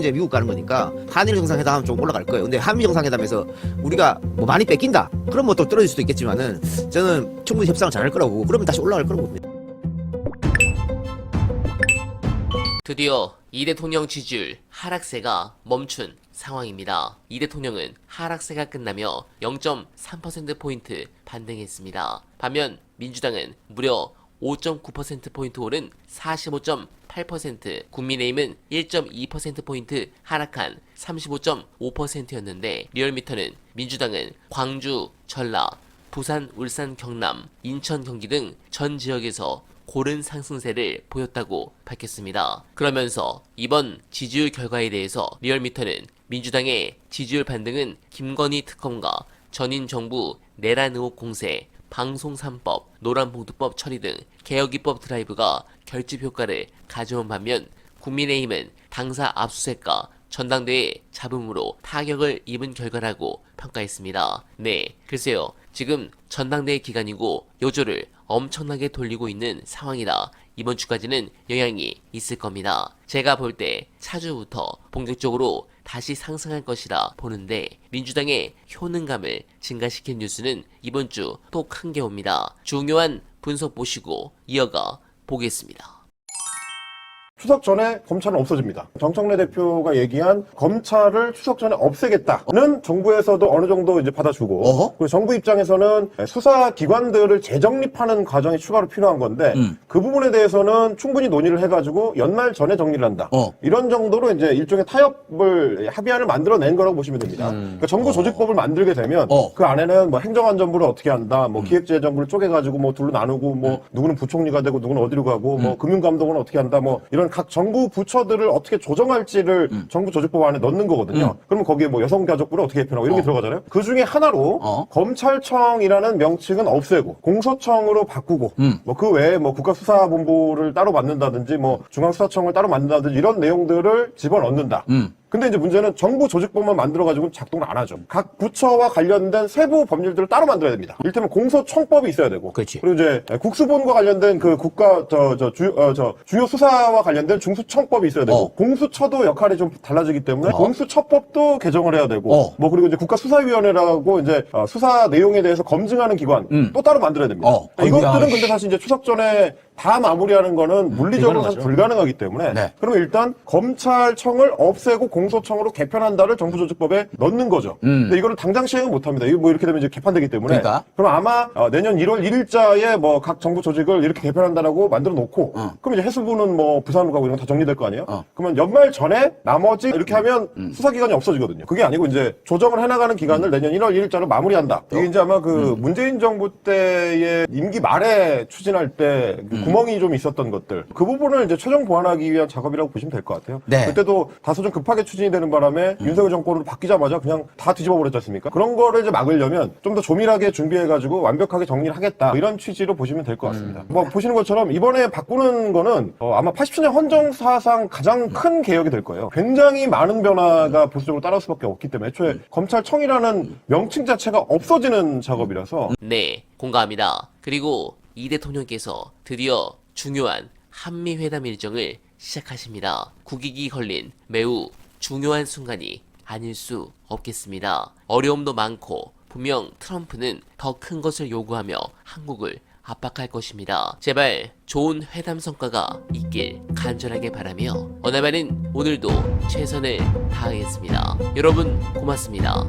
이제 미국 가는 거니까 한일 정상회담 좀 올라갈 거예요. 근데 한미 정상회담에서 우리가 뭐 많이 뺏긴다. 그럼 뭐 또 떨어질 수도 있겠지만은 저는 충분히 협상을 잘할 거라고. 그러면 다시 올라갈 거라고 봅니다. 드디어 이 대통령 지지율 하락세가 멈춘 상황입니다. 이 대통령은 하락세가 끝나며 0.3%포인트 반등했습니다. 반면 민주당은 무려 5.9%포인트 오른 45.8%, 국민의힘은 1.2%포인트 하락한 35.5%였는데 리얼미터는 민주당은 광주, 전라, 부산, 울산, 경남, 인천, 경기 등 전 지역에서 고른 상승세를 보였다고 밝혔습니다. 그러면서 이번 지지율 결과에 대해서 리얼미터는 민주당의 지지율 반등은 김건희 특검과 전인 정부 내란 의혹 공세, 방송 3법, 노란봉투법 처리 등 개혁 입법 드라이브가 결집 효과를 가져온 반면 국민의힘은 당사 압수수색과 전당대회 잡음으로 타격을 입은 결과라고 평가했습니다. 네, 글쎄요. 지금 전당대회 기간이고 요조를 엄청나게 돌리고 있는 상황이라 이번 주까지는 영향이 있을 겁니다. 제가 볼 때 차주부터 본격적으로 다시 상승할 것이라 보는데 민주당의 효능감을 증가시킨 뉴스는 이번 주 또 큰 게 옵니다. 중요한 분석 보시고 이어가 보겠습니다. 추석 전에 검찰은 없어집니다. 정청래 대표가 얘기한 검찰을 추석 전에 없애겠다는 정부에서도 어느 정도 이제 받아주고 어허? 그리고 정부 입장에서는 수사 기관들을 재정립하는 과정이 추가로 필요한 건데 음. 그 부분에 대해서는 충분히 논의를 해가지고 연말 전에 정리를 한다. 어. 이런 정도로 이제 일종의 타협을 합의안을 만들어낸 거라고 보시면 됩니다. 그러니까 정부 조직법을 만들게 되면 어. 그 안에는 뭐 행정안전부를 어떻게 한다, 뭐 기획재정부를 쪼개가지고 뭐 둘로 나누고 뭐 누구는 부총리가 되고 누구는 어디로 가고 뭐 금융감독은 어떻게 한다, 뭐 이런 각 정부 부처들을 어떻게 조정할지를 정부 조직법 안에 넣는 거거든요. 그러면 거기에 뭐 여성가족부를 어떻게 개편하고 이런 게 들어가잖아요. 그 중에 하나로 어. 검찰청이라는 명칭은 없애고 공소청으로 바꾸고 음. 뭐 그 외에 뭐 국가수사본부를 따로 만든다든지 뭐 중앙수사청을 따로 만든다든지 이런 내용들을 집어넣는다. 음. 근데 이제 문제는 정부 조직법만 만들어가지고는 작동을 안 하죠. 각 부처와 관련된 세부 법률들을 따로 만들어야 됩니다. 이를테면 공소청법이 있어야 되고. 그렇지. 그리고 이제 국수본과 관련된 그 국가, 저, 저, 주, 어, 저, 주요 수사와 관련된 중수청법이 있어야 되고. 어. 공수처도 역할이 좀 달라지기 때문에 공수처법도 개정을 해야 되고. 어. 뭐 그리고 이제 국가수사위원회라고 이제 어, 수사 내용에 대해서 검증하는 기관 음. 또 따로 만들어야 됩니다. 어. 이것들은 아이고야. 근데 사실 이제 추석 전에 다 마무리하는 거는 물리적으로 사실 불가능하기 때문에 네. 그러면 일단 검찰청을 없애고 공 소청으로 개편한다를 정부 조직법에 넣는 거죠. 음. 근데 이거를 당장 시행은 못 합니다. 이거 뭐 이렇게 되면 이제 개판되기 때문에. 그러니까. 럼 아마 어, 내년 1월 1일자에 뭐 각 정부 조직을 이렇게 개편한다라고 만들어 놓고 어. 그럼 이제 해수부는 뭐 부산으로 가고 이런 거 다 정리될 거 아니에요? 어. 그러면 연말 전에 나머지 이렇게 하면 음. 수사기관이 없어지거든요. 그게 아니고 이제 조정을 해 나가는 기간을 내년 1월 1일자로 마무리한다. 이게 이제 아마 그 음. 문재인 정부 때의 임기 말에 추진할 때그 음. 구멍이 좀 있었던 것들 그 부분을 이제 최종 보완하기 위한 작업이라고 보시면 될 것 같아요. 네. 그때도 다소 좀 급하게 추진 이 되는 바람에 윤석열 정권으로 바뀌자마자 그냥 다 뒤집어 버렸지 않습니까? 그런 거를 이제 막으려면 좀 더 조밀하게 준비해가지고 완벽하게 정리를 하겠다 뭐 이런 취지로 보시면 될 것 같습니다. 뭐 보시는 것처럼 이번에 바꾸는 거는 어, 아마 87년 헌정사상 가장 큰 개혁이 될 거예요. 굉장히 많은 변화가 보수적으로 따라올 수밖에 없기 때문에 애초에 검찰청이라는 명칭 자체가 없어지는 작업이라서 네, 공감합니다. 그리고 이 대통령께서 드디어 중요한 한미 회담 일정을 시작하십니다. 국익이 걸린 매우 중요한 순간이 아닐 수 없겠습니다. 어려움도 많고 분명 트럼프는 더 큰 것을 요구하며 한국을 압박할 것입니다. 제발 좋은 회담 성과가 있길 간절하게 바라며 어나바는 오늘도 최선을 다하겠습니다. 여러분 고맙습니다.